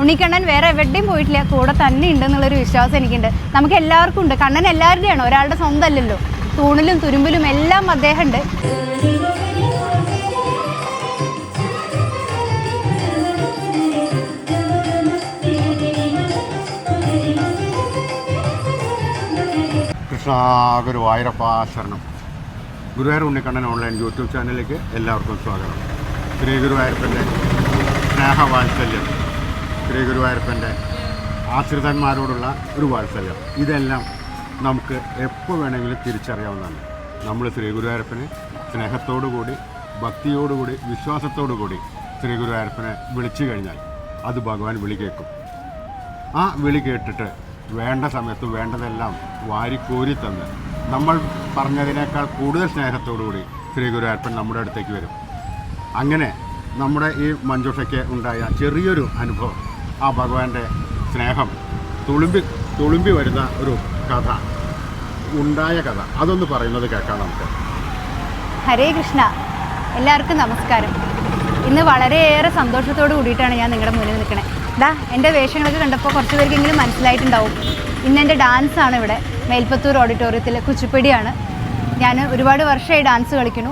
ഉണ്ണിക്കണ്ണൻ വേറെ എവിടെയും പോയിട്ടില്ല. കൂടെ തന്നെ ഉണ്ട് എന്നുള്ളൊരു വിശ്വാസം എനിക്കുണ്ട്. നമുക്ക് എല്ലാവർക്കും ഉണ്ട്. കണ്ണൻ എല്ലാവരുടെയാണ്? ഒരാളുടെ സ്വന്തം അല്ലല്ലോ തൂണിലും തുരുമ്പിലും എല്ലാം അദ്ദേഹം ഉണ്ട് കൃഷ്ണ ഗുരുവായൂരപ്പ ശരണം ഗുരുവായൂർ ഉണ്ണിക്കണ്ണൻ ഓൺലൈൻ യൂട്യൂബ് ചാനലിലേക്ക് എല്ലാവർക്കും സ്വാഗതം. ശ്രീ ഗുരുവായൂരപ്പന്റെ സ്നേഹവാത്സല്യം. ശ്രീ ഗുരുവായൂരപ്പന്റെ ആശ്രിതന്മാരോടുള്ള ഒരു വാത്സല്യം. ഇതെല്ലാം നമുക്ക് എപ്പോൾ വേണമെങ്കിലും തിരിച്ചറിയാവുന്നതാണ്. നമ്മൾ ശ്രീ ഗുരുവായൂരപ്പനെ സ്നേഹത്തോടു കൂടി ഭക്തിയോടുകൂടി വിശ്വാസത്തോടു കൂടി ശ്രീ ഗുരുവായൂരപ്പനെ വിളിച്ചു കഴിഞ്ഞാൽ അത് ഭഗവാൻ വിളി കേൾക്കും. ആ വിളി കേട്ടിട്ട് വേണ്ട സമയത്ത് വേണ്ടതെല്ലാം വാരിക്കോരി തന്ന് നമ്മൾ പറഞ്ഞതിനേക്കാൾ കൂടുതൽ സ്നേഹത്തോടുകൂടി ശ്രീ ഗുരുവായൂരപ്പൻ നമ്മുടെ അടുത്തേക്ക് വരും. അങ്ങനെ നമ്മുടെ ഈ മഞ്ജുഷയ്ക്ക് ഉണ്ടായ ചെറിയൊരു അനുഭവം ആ ഭഗവാന്റെ സ്നേഹം. തുളുമ്പി തുളുമ്പി വരുന്ന ഒരു കഥ ഉണ്ടായ കഥ. അതൊന്ന് പറയുന്നത് കേൾക്കാം നമുക്ക്. ഹരേ കൃഷ്ണ. എല്ലാവർക്കും നമസ്കാരം. ഇന്ന് വളരെയേറെ സന്തോഷത്തോട് കൂടിയിട്ടാണ് ഞാൻ നിങ്ങളുടെ മുന്നിൽ നിൽക്കണേ. ഡാ എന്റെ വേഷങ്ങളൊക്കെ കണ്ടപ്പോൾ കുറച്ച് പേർക്കെങ്കിലും മനസ്സിലായിട്ടുണ്ടാവും. ഇന്ന് എന്റെ ഡാൻസ് ആണ് ഇവിടെ. മേൽപ്പത്തൂർ ഓഡിറ്റോറിയത്തിൽ കുച്ചിപ്പടിയാണ്. ഞാൻ ഒരുപാട് വർഷമായി ഡാൻസ് കളിക്കുന്നു.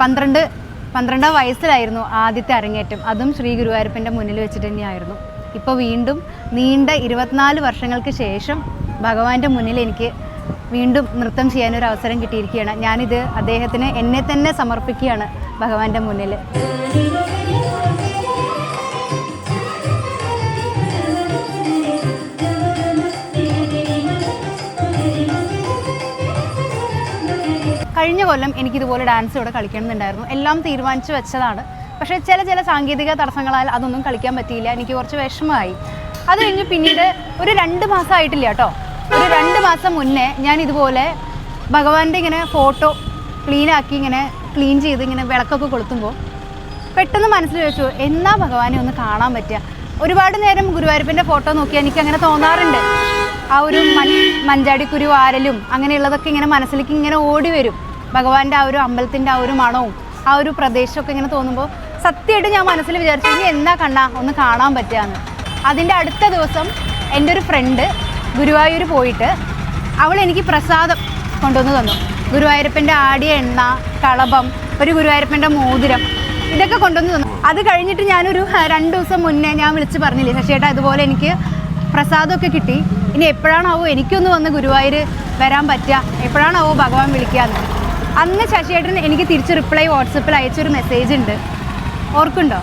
പന്ത്രണ്ട് പന്ത്രണ്ടാം വയസ്സിലായിരുന്നു ആദ്യത്തെ അരങ്ങേറ്റം. അതും ശ്രീ ഗുരുവായൂരപ്പന്റെ മുന്നിൽ വെച്ചിട്ട് തന്നെയായിരുന്നു. ഇപ്പോൾ വീണ്ടും നീണ്ട ഇരുപത്തിനാല് വർഷങ്ങൾക്ക് ശേഷം ഭഗവാന്റെ മുന്നിൽ എനിക്ക് വീണ്ടും നൃത്തം ചെയ്യാനൊരു അവസരം കിട്ടിയിരിക്കുകയാണ്. ഞാനിത് അദ്ദേഹത്തിന് എന്നെ തന്നെ സമർപ്പിക്കുകയാണ് ഭഗവാന്റെ മുന്നിൽ. കഴിഞ്ഞ കൊല്ലം എനിക്കിതുപോലെ ഡാൻസ് ഇവിടെ കളിക്കണമെന്നുണ്ടായിരുന്നു. എല്ലാം തീരുമാനിച്ചു വെച്ചതാണ്. പക്ഷേ ചില ചില സാങ്കേതിക തടസ്സങ്ങളാൽ അതൊന്നും കളിക്കാൻ പറ്റിയില്ല. എനിക്ക് കുറച്ച് വിഷമമായി. അത് കഴിഞ്ഞ് പിന്നീട് ഒരു രണ്ട് മാസം ആയിട്ടില്ല കേട്ടോ. ഒരു രണ്ട് മാസം മുന്നേ ഞാൻ ഇതുപോലെ ഭഗവാന്റെ ഇങ്ങനെ ഫോട്ടോ ക്ലീനാക്കി ഇങ്ങനെ ക്ലീൻ ചെയ്ത് ഇങ്ങനെ വിളക്കൊക്കെ കൊളുത്തുമ്പോൾ പെട്ടെന്ന് മനസ്സിൽ വെച്ചു എന്നാ ഭഗവാനെ ഒന്ന് കാണാൻ പറ്റുക? ഒരുപാട് നേരം ഗുരുവായൂരപ്പന്റെ ഫോട്ടോ നോക്കിയാൽ എനിക്ക് അങ്ങനെ തോന്നാറുണ്ട്. ആ ഒരു മഞ്ചാടിക്കുരു ആരലും അങ്ങനെയുള്ളതൊക്കെ ഇങ്ങനെ മനസ്സിലേക്ക് ഇങ്ങനെ ഓടി വരും. ഭഗവാന്റെ ആ ഒരു അമ്പലത്തിന്റെ ആ ഒരു മണവും ആ ഒരു പ്രദേശമൊക്കെ ഇങ്ങനെ തോന്നുമ്പോൾ സത്യമായിട്ട് ഞാൻ മനസ്സിൽ വിചാരിച്ചു ഇനി എന്നാ കണ്ണാ ഒന്ന് കാണാൻ പറ്റുകയെന്ന്. അതിന്റെ അടുത്ത ദിവസം എന്റെ ഒരു ഫ്രണ്ട് ഗുരുവായൂർ പോയിട്ട് അവൾ എനിക്ക് പ്രസാദം കൊണ്ടുവന്ന് തന്നു. ഗുരുവായൂരപ്പന്റെ ആടിയ എണ്ണ കളഭം ഒരു ഗുരുവായൂരപ്പന്റെ മോതിരം ഇതൊക്കെ കൊണ്ടുവന്ന് തന്നു. അത് കഴിഞ്ഞിട്ട് ഞാനൊരു രണ്ട് ദിവസം മുന്നേ ഞാൻ വിളിച്ച് പറഞ്ഞില്ലേ ശശിയേട്ടാ ഇതുപോലെ എനിക്ക് പ്രസാദമൊക്കെ കിട്ടി. ഇനി എപ്പോഴാണാവോ എനിക്കൊന്ന് വന്ന് ഗുരുവായൂർ വരാൻ പറ്റുക? എപ്പോഴാണാവോ ഭഗവാൻ വിളിക്കാന്ന്? അന്ന് ശശിയേട്ടൻ എനിക്ക് തിരിച്ച് റിപ്ലൈ വാട്സപ്പിൽ അയച്ചൊരു മെസ്സേജ് ഉണ്ട്. ഓർക്കുണ്ടോ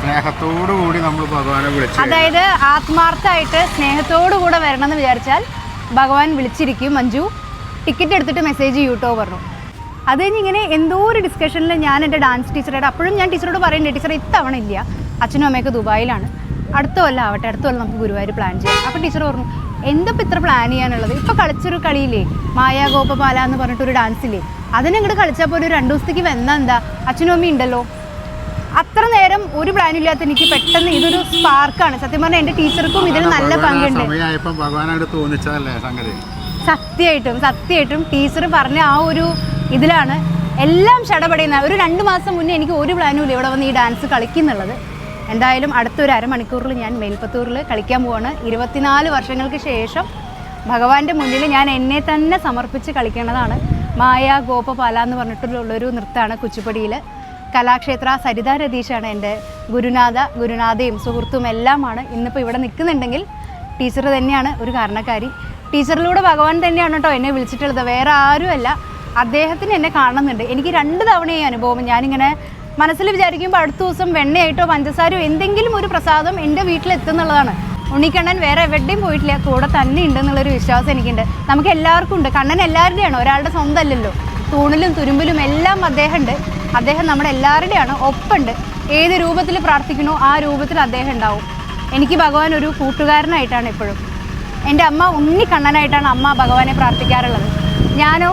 സ്നേഹത്തോടു കൂടി നമ്മൾ ഭഗവാനെ വിളിച്ചു അതായത് ആത്മാർത്ഥമായിട്ട് സ്നേഹത്തോടു കൂടെ വരണം എന്ന് വിചാരിച്ചാൽ ഭഗവാൻ വിളിച്ചിരിക്കും മഞ്ജു. ടിക്കറ്റ് എടുത്തിട്ട് മെസ്സേജ് ചെയ്യൂട്ടോ പറഞ്ഞു. അത് കഴിഞ്ഞ് ഇങ്ങനെ എന്തോ ഒരു ഡിസ്കഷനിൽ ഞാൻ എന്റെ ഡാൻസ് ടീച്ചറോട് അപ്പോഴും ഞാൻ ടീച്ചറോട് പറയുന്നുണ്ട് ടീച്ചർ ഇത്തവണ ഇല്ല. അച്ഛനും അമ്മയൊക്കെ ദുബായിലാണ്. അടുത്ത കൊല്ലം ആവട്ടെ അടുത്ത കൊല്ലം നമുക്ക് ഗുരുവായൂർ പ്ലാൻ ചെയ്യാം. അപ്പോൾ ടീച്ചർ പറഞ്ഞു എന്തപ്പോൾ ഇത്ര പ്ലാൻ ചെയ്യാനുള്ളത്? ഇപ്പോൾ കളിച്ചൊരു കളിയില്ലേ? മായാ ഗോപപാല എന്ന് പറഞ്ഞിട്ടൊരു ഡാൻസില്ലേ അതിനങ്ങോട്ട് കളിച്ചാൽ പോലും ഒരു രണ്ട് ദിവസത്തേക്ക് വന്നാൽ എന്താ? അച്ഛനും അമ്മയും ഉണ്ടല്ലോ. ഒരു പ്ലാനും ഇല്ലാത്ത എനിക്ക് പെട്ടെന്ന് ഇതൊരു സ്പാർക്കാണ് സത്യം പറഞ്ഞാൽ എന്റെ ടീച്ചർക്കും ഇതിന് നല്ല പങ്കുണ്ട്. സത്യമായിട്ടും സത്യമായിട്ടും ടീച്ചർ പറഞ്ഞ ആ ഒരു ഇതിലാണ്. എല്ലാം ഷടപടയുന്ന ഒരു രണ്ട് മാസം മുന്നേ എനിക്ക് ഒരു പ്ലാനും ഇല്ല. ഇവിടെ വന്ന് ഈ ഡാൻസ് കളിക്കുന്നുള്ളത്. എന്തായാലും അടുത്തൊരു അരമണിക്കൂറിൽ ഞാൻ മേൽപ്പത്തൂരിൽ കളിക്കാൻ പോവാണ്. ഇരുപത്തിനാല് വർഷങ്ങൾക്ക് ശേഷം ഭഗവാന്റെ മുന്നിൽ ഞാൻ എന്നെ തന്നെ സമർപ്പിച്ച് കളിക്കേണ്ടതാണ്. മായ ഗോപപാല എന്ന് പറഞ്ഞിട്ടുള്ളൊരു നൃത്തമാണ് കുച്ചിപ്പടിയിൽ കലാക്ഷേത്ര സരിത രതീഷാണ് എന്റെ ഗുരുനാഥ ഗുരുനാഥയും സുഹൃത്തും എല്ലാമാണ് ഇന്നിപ്പോൾ ഇവിടെ നിൽക്കുന്നുണ്ടെങ്കിൽ ടീച്ചർ തന്നെയാണ് ഒരു കാരണക്കാരി. ടീച്ചറിലൂടെ ഭഗവാൻ തന്നെയാണ് കേട്ടോ എന്നെ വിളിച്ചിട്ടുള്ളത്. വേറെ ആരുമല്ല. അദ്ദേഹത്തിന് എന്നെ കാണുന്നുണ്ട്. എനിക്ക് രണ്ട് തവണ ഈ അനുഭവം ഞാനിങ്ങനെ മനസ്സിൽ വിചാരിക്കുമ്പോൾ അടുത്ത ദിവസം വെണ്ണയായിട്ടോ പഞ്ചസാരയോ എന്തെങ്കിലും ഒരു പ്രസാദം എന്റെ വീട്ടിലെത്തുന്നുള്ളതാണ് ഉണ്ണിക്കണ്ണൻ വേറെ എവിടെയും പോയിട്ടില്ല. കൂടെ തന്നെ ഉണ്ടെന്നുള്ളൊരു വിശ്വാസം എനിക്കുണ്ട്. നമുക്ക് എല്ലാവർക്കും ഉണ്ട്. കണ്ണൻ എല്ലാവരുടെയാണ്. ഒരാളുടെ സ്വന്തമല്ലല്ലോ തൂണിലും തുരുമ്പിലും എല്ലാം അദ്ദേഹം ഉണ്ട്. അദ്ദേഹം നമ്മുടെ എല്ലാവരുടെയാണ് ഒപ്പുണ്ട്. ഏത് രൂപത്തിൽ പ്രാർത്ഥിക്കണോ ആ രൂപത്തിൽ അദ്ദേഹം ഉണ്ടാവും. എനിക്ക് ഭഗവാൻ ഒരു കൂട്ടുകാരനായിട്ടാണ് എപ്പോഴും എന്റെ അമ്മ ഉണ്ണിക്കണ്ണനായിട്ടാണ് അമ്മ ഭഗവാനെ പ്രാർത്ഥിക്കാറുള്ളത്. ഞാനോ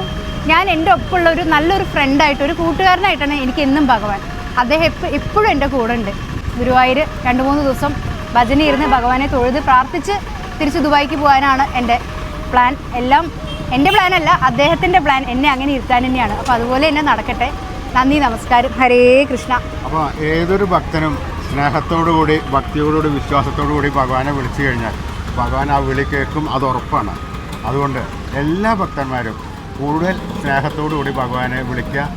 ഞാൻ എന്റെ ഒപ്പമുള്ള ഒരു നല്ലൊരു ഫ്രണ്ടായിട്ട് ഒരു കൂട്ടുകാരനായിട്ടാണ് എനിക്ക് എന്നും ഭഗവാൻ. അദ്ദേഹം എപ്പോൾ എപ്പോഴും എന്റെ കൂടെ ഉണ്ട് ഗുരുവായൂർ രണ്ട് മൂന്ന് ദിവസം ഭജന ഇരുന്ന് ഭഗവാനെ തൊഴുത് പ്രാർത്ഥിച്ച് തിരിച്ച് ദുബായിക്ക് പോകാനാണ് എന്റെ പ്ലാൻ എല്ലാം എന്റെ പ്ലാനല്ല അദ്ദേഹത്തിന്റെ പ്ലാൻ എന്നെ അങ്ങനെ ഇരുത്താൻ തന്നെയാണ്. അപ്പോൾ അതുപോലെ തന്നെ നടക്കട്ടെ. നന്ദി നമസ്കാരം. ഹരേ കൃഷ്ണ. അപ്പോൾ ഏതൊരു ഭക്തനും സ്നേഹത്തോടുകൂടി ഭക്തിയോടുകൂടി വിശ്വാസത്തോടുകൂടി ഭഗവാനെ വിളിച്ചു കഴിഞ്ഞാൽ ഭഗവാൻ ആ വിളി കേൾക്കും അത് ഉറപ്പാണ്. അതുകൊണ്ട് എല്ലാ ഭക്തന്മാരും കൂടുതൽ സ്നേഹത്തോടു കൂടി ഭഗവാനെ വിളിക്കുക.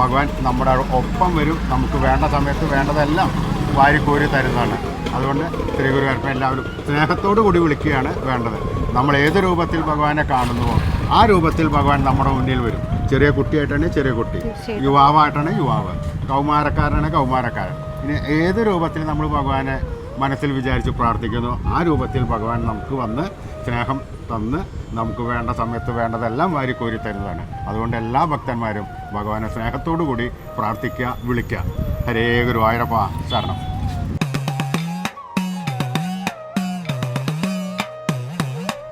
ഭഗവാൻ നമ്മുടെ ഒപ്പം വരും. നമുക്ക് വേണ്ട സമയത്ത് വേണ്ടതെല്ലാം വാരിക്കോരി തരുന്നതാണ്. അതുകൊണ്ട് ശ്രീ ഗുരുവായൂരപ്പൻ എല്ലാവരും സ്നേഹത്തോടു കൂടി വിളിക്കുകയാണ് വേണ്ടത്. നമ്മൾ ഏത് രൂപത്തിൽ ഭഗവാനെ കാണുന്നുവോ ആ രൂപത്തിൽ ഭഗവാൻ നമ്മുടെ മുന്നിൽ വരും. ചെറിയ കുട്ടിയായിട്ടാണ് ചെറിയ കുട്ടി. യുവാവായിട്ടാണ് യുവാവ്. കൗമാരക്കാരനാണ് കൗമാരക്കാരൻ. ഇനി ഏത് രൂപത്തിൽ നമ്മൾ ഭഗവാനെ മനസ്സിൽ വിചാരിച്ച് പ്രാർത്ഥിക്കുന്നു ആ രൂപത്തിൽ ഭഗവാൻ നമുക്ക് വന്ന് സ്നേഹം തന്ന് നമുക്ക് വേണ്ട സമയത്ത് വേണ്ടതെല്ലാം വാരി കോരി തരുന്നതാണ്. അതുകൊണ്ട് എല്ലാ ഭക്തന്മാരും ഭഗവാനെ സ്നേഹത്തോടു കൂടി പ്രാർത്ഥിക്കുക വിളിക്കുക. ഹരേ ഗുരുവായൂരപ്പ. ശരണം.